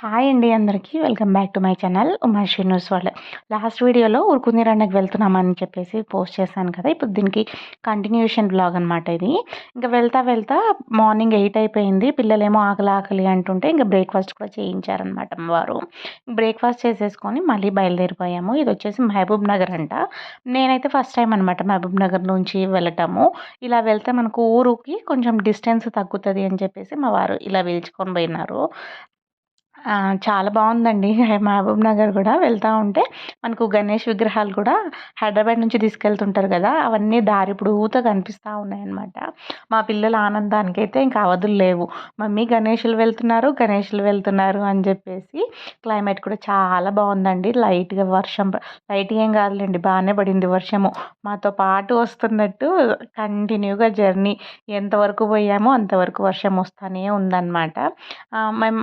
Hi అండి అందరికీ. Welcome back to my channel Uma news వాళ్ళు లాస్ట్ వీడియోలో ఉరుకుందిరండకి వెళ్తున్నామని చెప్పేసి పోస్ట్ చేశాను కదా. ఇప్పుడు దీనికి కంటిన్యూషన్ బ్లాగ్ అనమాట ఇది. ఇంకా వెళ్తా వెళ్తా మార్నింగ్ ఎయిట్ అయిపోయింది. పిల్లలేమో ఆకలి ఆకలి అంటుంటే ఇంకా బ్రేక్ఫాస్ట్ కూడా చేయించారనమాట వారు బ్రేక్ఫాస్ట్ చేసేసుకొని మళ్ళీ బయలుదేరిపోయాము. ఇది వచ్చేసి మహబూబ్ నగర్ అంట. నేనైతే ఫస్ట్ టైం అనమాట మహబూబ్ నగర్ నుంచి వెళ్ళటము. ఇలా వెళ్తే మనకు ఊరుకి కొంచెం డిస్టెన్స్ తగ్గుతుంది అని చెప్పేసి మా వారు ఇలా పిలుచుకొని పోయినారు. చాలా బాగుందండి. మహబూబ్ నగర్ కూడా వెళ్తూ ఉంటే మనకు గణేష్ విగ్రహాలు కూడా హైదరాబాద్ నుంచి తీసుకెళ్తుంటారు కదా అవన్నీ దారి పొడవుతా కనిపిస్తూ ఉన్నాయన్నమాట. మా పిల్లల ఆనందానికి అయితే ఇంకా అవధులు లేవు. మమ్మీ గణేషులు వెళ్తున్నారు గణేషులు వెళ్తున్నారు అని చెప్పేసి క్లైమేట్ కూడా చాలా బాగుందండి. లైట్గా వర్షం లైట్గా ఏం కాదులేండి బాగానే పడింది వర్షము. మాతో పాటు వస్తున్నట్టు కంటిన్యూగా జర్నీ ఎంతవరకు పోయామో అంతవరకు వర్షం వస్తూనే ఉందన్నమాట.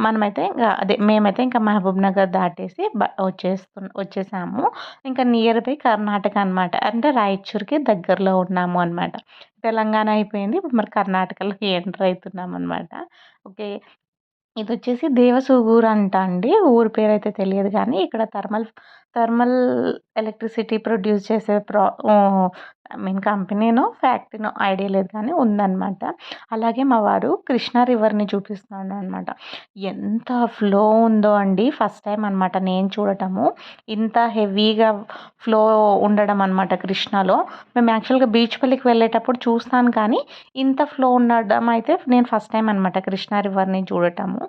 మనమైతే ఇంకా అదే మేమైతే ఇంకా మహబూబ్ నగర్ దాటేసి వచ్చేస్తు వచ్చేసాము. ఇంకా నియర్ బై కర్ణాటక అనమాట అంటే రాయచూర్కి దగ్గరలో ఉన్నాము అనమాట తెలంగాణ అయిపోయింది. ఇప్పుడు మరి కర్ణాటకలో ఎంటర్ అవుతున్నాం అనమాట ఓకే. ఇది వచ్చేసి దేవసూగూరు అంట అండి. ఊరి పేరు అయితే తెలియదు కానీ ఇక్కడ థర్మల్ థర్మల్ ఎలక్ట్రిసిటీ ప్రొడ్యూస్ చేసే ప్రా ఐ మీన్ కంపెనీనో ఫ్యాక్టరీనో ఐడియా లేదు కానీ ఉందన్నమాట. అలాగే మా వారు కృష్ణా రివర్ని చూపిస్తున్నాడు అనమాట ఎంత ఫ్లో ఉందో అండి ఫస్ట్ టైం అనమాట నేను చూడటము. ఇంత హెవీగా ఫ్లో ఉండడం అనమాట కృష్ణాలో. మేము యాక్చువల్గా బీచ్ పల్లికి వెళ్ళేటప్పుడు చూస్తాను కానీ ఇంత ఫ్లో ఉండడం అయితే నేను ఫస్ట్ టైం అనమాట కృష్ణా రివర్ని చూడటము.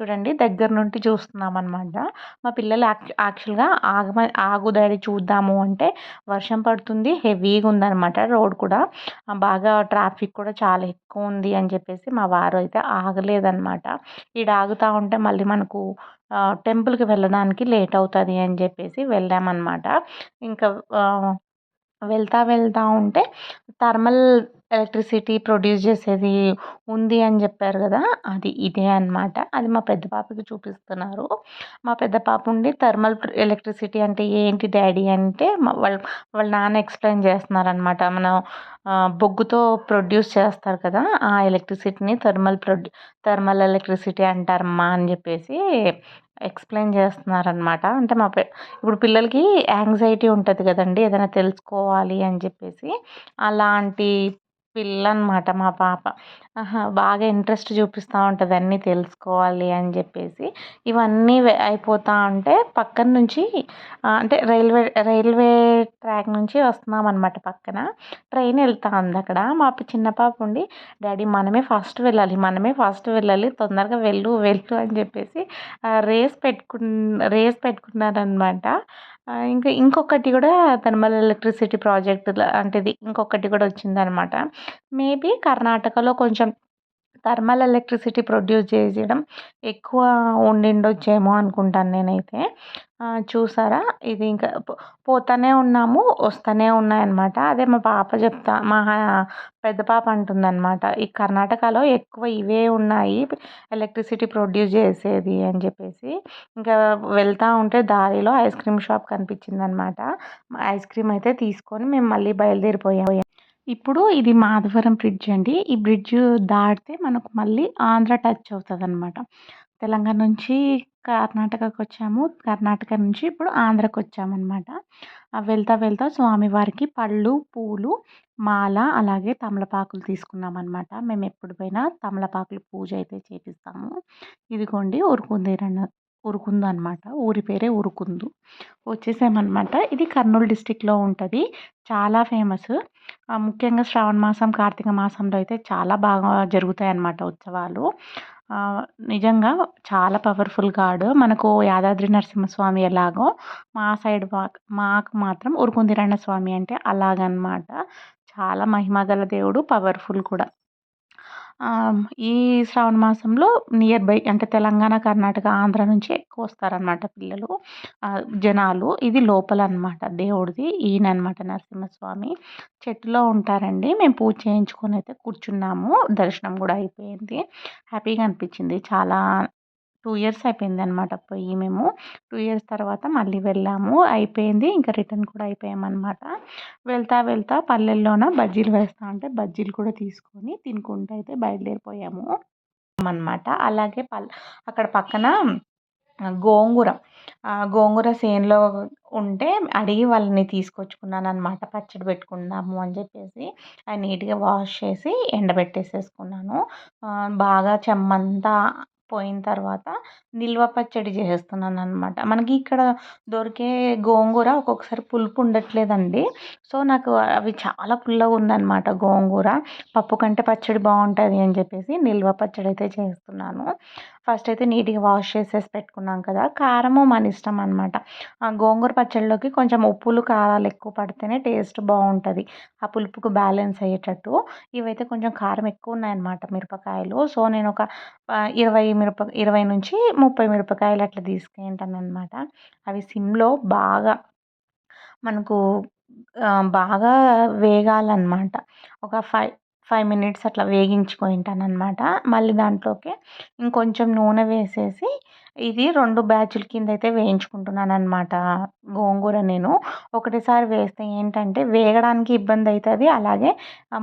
చూడండి దగ్గర నుండి చూస్తున్నాం అనమాట మా పిల్లలు యాక్చువల్గా ఆగమ ఆగు డాడీ చూద్దాము అంటే వర్షం పడుతుంది హెవీగా ఉందనమాట రోడ్ కూడా. బాగా ట్రాఫిక్ కూడా చాలా ఎక్కువ ఉంది అని చెప్పేసి మా వారు అయితే ఆగలేదనమాట ఈడ ఆగుతూ ఉంటే మళ్ళీ మనకు టెంపుల్కి వెళ్ళడానికి లేట్ అవుతుంది అని చెప్పేసి వెళ్ళామన్నమాట. ఇంకా వెళ్తా వెళ్తా ఉంటే థర్మల్ ఎలక్ట్రిసిటీ ప్రొడ్యూస్ చేసేది ఉంది అని చెప్పారు కదా అది ఇదే అనమాట అది మా పెద్ద పాపకి చూపిస్తున్నారు. మా పెద్ద పాప ఉండి థర్మల్ ఎలక్ట్రిసిటీ అంటే ఏంటి డాడీ అంటే వాళ్ళ వాళ్ళ నాన్న ఎక్స్ప్లెయిన్ చేస్తున్నారనమాట మనం బొగ్గుతో ప్రొడ్యూస్ చేస్తారు కదా ఆ ఎలక్ట్రిసిటీని థర్మల్ ప్రొడ్యూ థర్మల్ ఎలక్ట్రిసిటీ అంటారమ్మా అని చెప్పేసి ఎక్స్ప్లెయిన్ చేస్తున్నారనమాట అంటే మా ఇప్పుడు పిల్లలకి యాంగ్జైటీ ఉంటుంది కదండి ఏదైనా తెలుసుకోవాలి అని చెప్పేసి అలాంటి పిల్ల అనమాట మా పాప. బాగా ఇంట్రెస్ట్ చూపిస్తూ ఉంటుంది అన్నీ తెలుసుకోవాలి అని చెప్పేసి. ఇవన్నీ అయిపోతూ ఉంటే పక్కన నుంచి అంటే రైల్వే రైల్వే ట్రాక్ నుంచి వస్తున్నాం అనమాట పక్కన. ట్రైన్ వెళ్తా ఉంది అక్కడ. మా చిన్న పాప ఉండి డాడీ మనమే ఫస్ట్ వెళ్ళాలి మనమే ఫస్ట్ వెళ్ళాలి తొందరగా వెళ్ళు వెళ్ళు అని చెప్పేసి రేస్ పెట్టుకు రేస్ పెట్టుకున్నారనమాట ఇంకా ఇంకొకటి కూడా తనమల ఎలక్ట్రిసిటీ ప్రాజెక్ట్ లాంటిది ఇంకొకటి కూడా వచ్చిందనమాట మేబీ కర్ణాటకలో కొంచెం థర్మల్ ఎలక్ట్రిసిటీ ప్రొడ్యూస్ చేయడం ఎక్కువ ఉండిండొచ్చేమో అనుకుంటాను నేనైతే. చూసారా? ఇది ఇంకా పోతూనే ఉన్నాము వస్తూనే ఉన్నాయన్నమాట. అదే మా పాప చెప్తా మా పెద్ద పాప అంటుందన్నమాట ఈ కర్ణాటకలో ఎక్కువ ఇవే ఉన్నాయి ఎలక్ట్రిసిటీ ప్రొడ్యూస్ చేసేది అని చెప్పేసి. ఇంకా వెళ్తూ ఉంటే దారిలో ఐస్ క్రీమ్ షాప్ కనిపించిందనమాట ఐస్ క్రీమ్ అయితే తీసుకొని మేము మళ్ళీ బయలుదేరిపోయాము. ఇప్పుడు ఇది మాధవరం బ్రిడ్జ్ అండి. ఈ బ్రిడ్జ్ దాటితే మనకు మళ్ళీ ఆంధ్ర టచ్ అవుతుంది అనమాట తెలంగాణ నుంచి కర్ణాటకకు వచ్చాము. కర్ణాటక నుంచి ఇప్పుడు ఆంధ్రకు వచ్చామన్నమాట. వెళ్తా వెళ్తా స్వామివారికి పళ్ళు పూలు మాల అలాగే తమలపాకులు తీసుకున్నామన్నమాట. మేము ఎప్పుడు పోయినా తమలపాకులు పూజ అయితే చేపిస్తాము. ఇదిగోండి ఉరుకుందిరన్న ఉరుకుందు అనమాట ఊరి పేరే ఉరుకుందు. వచ్చేసామన్నమాట ఇది కర్నూలు డిస్టిక్లో ఉంటుంది. చాలా ఫేమస్. ముఖ్యంగా శ్రావణ మాసం కార్తీక మాసంలో అయితే చాలా బాగా జరుగుతాయి అన్నమాట ఉత్సవాలు నిజంగా చాలా పవర్ఫుల్ గాడ్. మనకు యాదాద్రి నరసింహస్వామి ఎలాగో మా సైడ్ మాకు మాత్రం ఉరుకుందిరన్న స్వామి అంటే అలాగనమాట. చాలా మహిమ గల దేవుడు పవర్ఫుల్ కూడా. ఈ శ్రావణ మాసంలో నియర్ బై అంటే తెలంగాణ కర్ణాటక ఆంధ్ర నుంచి ఎక్కువ వస్తారనమాట పిల్లలు. జనాలు. ఇది లోపల అనమాట దేవుడిది ఈయన అనమాట నరసింహస్వామి. చెట్టులో ఉంటారండి. మేము పూజ చేయించుకొని అయితే కూర్చున్నాము. దర్శనం కూడా అయిపోయింది. హ్యాపీగా అనిపించింది. చాలా టూ ఇయర్స్ అయిపోయింది అనమాట పోయి మేము. టూ ఇయర్స్ తర్వాత మళ్ళీ వెళ్ళాము. అయిపోయింది. ఇంకా రిటర్న్ కూడా అయిపోయామన్నమాట వెళ్తా వెళ్తా పల్లెల్లోన బజ్జీలు వేస్తా ఉంటే బజ్జీలు కూడా తీసుకొని తినుకుంటూ అయితే బయలుదేరిపోయాము. అనమాట అలాగే పల్ అక్కడ పక్కన గోంగూర. గోంగూర సేన్లో ఉంటే అడిగి వాళ్ళని తీసుకొచ్చుకున్నాను అనమాట పచ్చడి పెట్టుకుందాము అని చెప్పేసి అది నీట్గా వాష్ చేసి ఎండబెట్టేసేసుకున్నాను. బాగా చెమ్మంతా పోయిన తర్వాత నిల్వ పచ్చడి చేస్తున్నాను అనమాట మనకి ఇక్కడ దొరికే గోంగూర ఒక్కొక్కసారి పులుపు ఉండట్లేదండి. సో నాకు అవి చాలా పుల్లగా ఉందన్నమాట గోంగూర. పప్పు కంటే పచ్చడి బాగుంటుంది అని చెప్పేసి నిల్వ పచ్చడి అయితే చేస్తున్నాను. ఫస్ట్ అయితే నీట్గా వాష్ చేసేసి పెట్టుకున్నాం కదా కారము మన ఇష్టం అనమాట ఆ గోంగూర పచ్చడిలోకి కొంచెం ఉప్పులు కారాలు ఎక్కువ పడితేనే టేస్ట్ బాగుంటుంది. ఆ పులుపుకు బ్యాలెన్స్ అయ్యేటట్టు. ఇవైతే కొంచెం కారం ఎక్కువ ఉన్నాయన్నమాట మిరపకాయలు. సో నేను ఒక ఇరవై మిరప ఇరవై నుంచి ముప్పై మిరపకాయలు అట్లా తీసుకుంటాను అనమాట అవి సిమ్లో బాగా మనకు బాగా వేగాలన్నమాట. ఒక ఫైవ్ ఫైవ్ మినిట్స్ అట్లా వేగించుకుంటాను అనమాట మళ్ళీ దాంట్లోకి ఇంకొంచెం నూనె వేసేసి ఇది రెండు బ్యాచ్ల కింద అయితే వేయించుకుంటున్నాను అనమాట గోంగూర నేను. ఒకటేసారి వేస్తే ఏంటంటే వేగడానికి ఇబ్బంది అవుతుంది అలాగే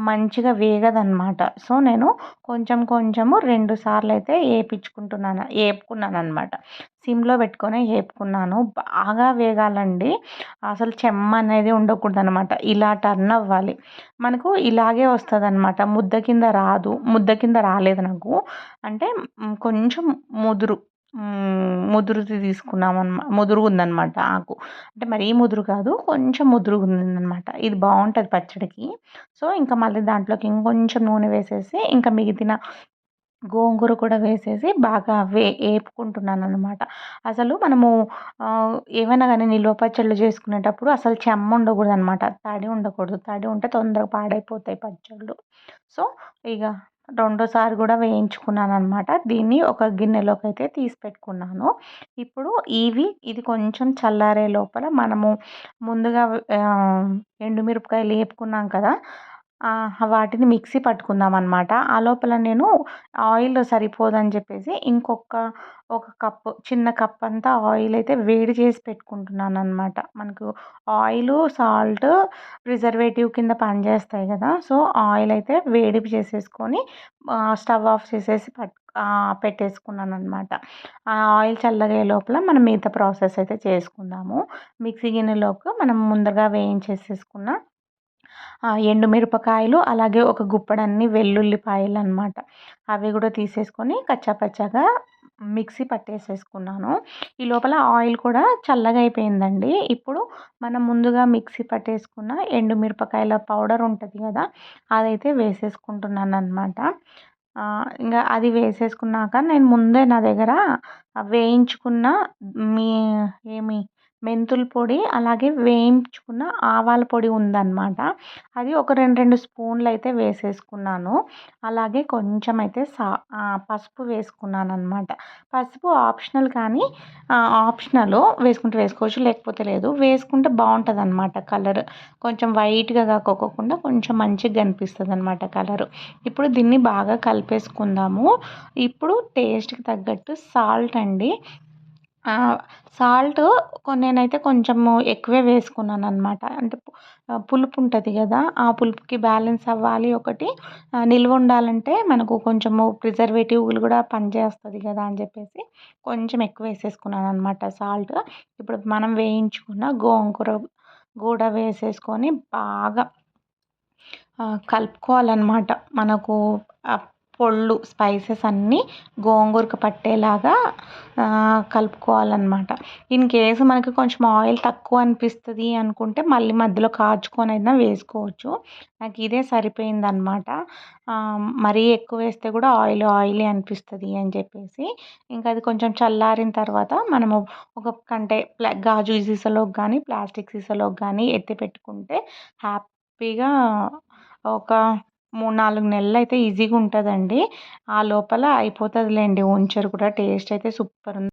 మంచిగా వేగదనమాట సో నేను కొంచెం కొంచెము రెండు సార్లు అయితే వేయించుకుంటున్నాను వేపుకున్నాను అనమాట సిమ్లో పెట్టుకొని వేపుకున్నాను బాగా వేగాలండి. అసలు చెమ్మ అనేది ఉండకూడదు అనమాట ఇలా టర్న్ అవ్వాలి. మనకు ఇలాగే వస్తుంది అనమాట ముద్ద కింద రాదు. ముద్ద కింద రాలేదు నాకు. అంటే కొంచెం ముదురు. ముదురుది తీసుకున్నాం అనమాట ముదురు ఉందన్నమాట ఆకు. అంటే మరీ ముదురు కాదు కొంచెం ముదురుగా ఉందన్నమాట ఇది బాగుంటుంది పచ్చడికి. సో ఇంకా మళ్ళీ దాంట్లోకి ఇంకొంచెం నూనె వేసేసి ఇంకా మిగిలిన గోంగూర కూడా వేసేసి బాగా వే వేపుకుంటున్నాను అనమాట అసలు మనము ఏమైనా కానీ నిల్వ పచ్చళ్ళు చేసుకునేటప్పుడు అసలు చెమ్మ ఉండకూడదు అనమాట తడి ఉండకూడదు. తడి ఉంటే తొందరగా పాడైపోతాయి పచ్చళ్ళు. సో ఇక రెండోసారి కూడా వేయించుకున్నాను అనమాట దీన్ని ఒక గిన్నెలోకి అయితే తీసి పెట్టుకున్నాను. ఇప్పుడు ఇవి ఇది కొంచెం చల్లారే లోపల మనము ముందుగా ఎండుమిరపకాయలు వేపుకున్నాం కదా వాటిని మిక్సీ పట్టుకుందాం అనమాట ఆ లోపల నేను ఆయిల్ సరిపోదని చెప్పేసి ఇంకొక ఒక కప్పు చిన్న కప్ అంతా ఆయిల్ అయితే వేడి చేసి పెట్టుకుంటున్నాను అనమాట మనకు ఆయిల్ సాల్ట్ ప్రిజర్వేటివ్ కింద పనిచేస్తాయి కదా సో ఆయిల్ అయితే వేడి చేసేసుకొని స్టవ్ ఆఫ్ చేసేసి పట్టు పెట్టేసుకున్నాను అనమాట ఆ ఆయిల్ చల్లగా లోపల మనం మిగతా ప్రాసెస్ అయితే చేసుకుందాము. మిక్సీ గిన్నెలోకి మనం ముందుగా వేయించేసేసుకున్న ఎండుమిరపకాయలు అలాగే ఒక గుప్పడన్ని వెల్లుల్లిపాయలు అనమాట అవి కూడా తీసేసుకొని కచ్చాపచ్చాగా మిక్సీ పట్టేసేసుకున్నాను. ఈ లోపల ఆయిల్ కూడా చల్లగా అయిపోయిందండి. ఇప్పుడు మనం ముందుగా మిక్సీ పట్టేసుకున్న ఎండుమిరపకాయల పౌడర్ ఉంటుంది కదా అదైతే వేసేసుకుంటున్నాను అనమాట ఇంకా అది వేసేసుకున్నాక నేను ముందే నా దగ్గర వేయించుకున్న మీ ఏమి మెంతుల పొడి అలాగే వేయించుకున్న ఆవాల పొడి ఉందన్నమాట. అది ఒక రెండు రెండు స్పూన్లు అయితే వేసేసుకున్నాను. అలాగే కొంచెం అయితే సా పసుపు వేసుకున్నాను అనమాట పసుపు ఆప్షనల్ కానీ ఆప్షనల్ వేసుకుంటే వేసుకోవచ్చు లేకపోతే లేదు. వేసుకుంటే బాగుంటుంది అనమాట కలర్. కొంచెం వైట్గా కాకోకుండా కొంచెం మంచిగా కనిపిస్తుంది అనమాట కలర్. ఇప్పుడు దీన్ని బాగా కలిపేసుకుందాము. ఇప్పుడు టేస్ట్కి తగ్గట్టు సాల్ట్ అండి సాల్ట్ నేనైతే కొంచెము ఎక్కువే వేసుకున్నాను అనమాట అంటే పులుపు ఉంటుంది కదా ఆ పులుపుకి బ్యాలెన్స్ అవ్వాలి ఒకటి. నిల్వ ఉండాలంటే మనకు కొంచెము ప్రిజర్వేటివ్లు కూడా పనిచేస్తుంది కదా అని చెప్పేసి కొంచెం ఎక్కువ వేసేసుకున్నాను అనమాట సాల్ట్. ఇప్పుడు మనం వేయించుకున్న గోంగూర కూడా వేసేసుకొని బాగా కలుపుకోవాలన్నమాట. మనకు పొళ్ళు స్పైసెస్ అన్నీ గోంగూరకు పట్టేలాగా కలుపుకోవాలన్నమాట. ఇన్ కేసు మనకి కొంచెం ఆయిల్ తక్కువ అనిపిస్తుంది అనుకుంటే మళ్ళీ మధ్యలో కాచుకొని అయినా వేసుకోవచ్చు. నాకు ఇదే సరిపోయిందనమాట మరీ ఎక్కువ వేస్తే కూడా ఆయిల్ ఆయిలీ అనిపిస్తుంది అని చెప్పేసి. ఇంకా అది కొంచెం చల్లారిన తర్వాత మనము ఒక కంటే గాజు సీసాలోకి కానీ ప్లాస్టిక్ సీసాలోకి కానీ ఎత్తి పెట్టుకుంటే హ్యాపీగా ఒక మూడు నాలుగు నెలలు అయితే ఈజీగా ఉంటుందండి. ఆ లోపల అయిపోతుందిలేండి. ఉంచరు కూడా. టేస్ట్ అయితే సూపర్ ఉంది.